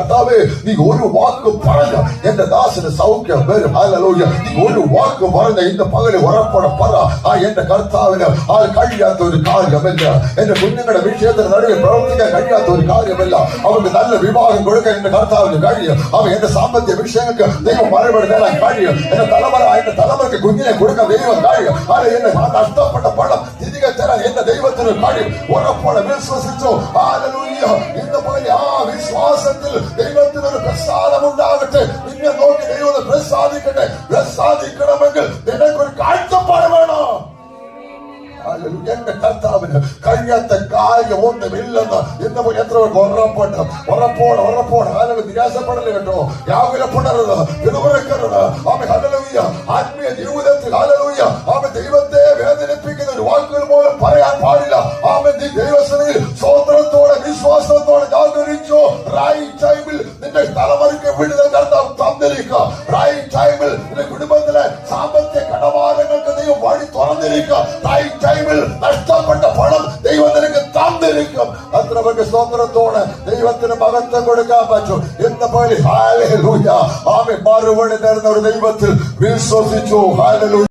கத்தாவே நீங்க ஒரு வாக்கு பறங்க எந்த தாசன சௌக்கியம் பேரு ஹalleluya நீங்க ஒரு வாக்கு பறங்க இந்த பகலை உறப்பட பறா ஆ எந்த கர்த்தாவின ஆ கழியாத ஒரு காரியம் இல்ல எந்த குஞ்சுங்கள விஷயத்தில் நடுவே பிரவர்த்திக்க கழியாத ஒரு காரியம் இல்ல அவருக்கு நல்ல விவாகம் கொடுக்க இந்த கர்த்தாவின கழியும் அவன் எந்த சாம்பத்திய விஷயங்களுக்கு தெய்வம் மறுபடியும் கழியும் எந்த தலைமுறை எந்த தலைமுறைக்கு குஞ்சினை கொடுக்க தெய்வம் கழியும் ஆனா என்ன நஷ்டப்பட்ட படம் திதிக தர எந்த தெய்வத்தின் கழியும் உறப்பட விசுவசிச்சோம் ஹalleluya പ്രസാദിക്കണമെങ്കിൽ നിനക്കൊരു കാഴ്ചപ്പാട് വേണം ഹല്ലേലൂയ. എന്റെ കർത്താവിന് കഴിയാത്ത കാര്യം ഒന്നുമില്ലെന്ന് ഇന്ന് പോയി എത്ര പേർക്ക് ഉറപ്പുണ്ട് ഉറപ്പോടെ ഉറപ്പോടെ ആളുകൾ നിരാശപ്പെടല് കേട്ടോ വ്യാകുലപ്പെടരുത് പിറുപിറുക്കരുത് ആമ ഹല്ലേലൂയ ആത്മീയ ജീവിതത്തിൽ ഹല്ലേലൂയ ആമ ദൈവത്തെ വേദനിപ്പിക്കുന്ന ഒരു വാക്കുകൾ പോലും പറയാൻ പാടില്ല ആമ നീ ദൈവസനയിൽ സ്വതന്ത്രത്തോടെ വിശ്വാസത്തോടെ ജാഗരിച്ചു റൈറ്റ് ടൈമിൽ നിന്റെ തലമുറയ്ക്ക് വിടുതൽ കർത്താവ് തന്നിരിക്കുക റൈറ്റ് ടൈമിൽ നിന്റെ കുടുംബത്തിലെ സാമ്പത്തിക കടബാധങ്ങൾക്ക് ദൈവം വഴി തുറന്നിരിക്കും ടൈമിൽ നഷ്ടപ്പെട്ട പണം ദൈവം നിനക്ക് തന്നിരിക്കും. അത്ര വലിയ സ്വതന്ത്രത്തോടെ ദൈവത്തിന് മഹത്വം കൊടുക്കാൻ പറ്റും. എന്ന പോലെ മറുപടി തരുന്ന ഒരു ദൈവത്തിൽ വിശ്വസിച്ചു.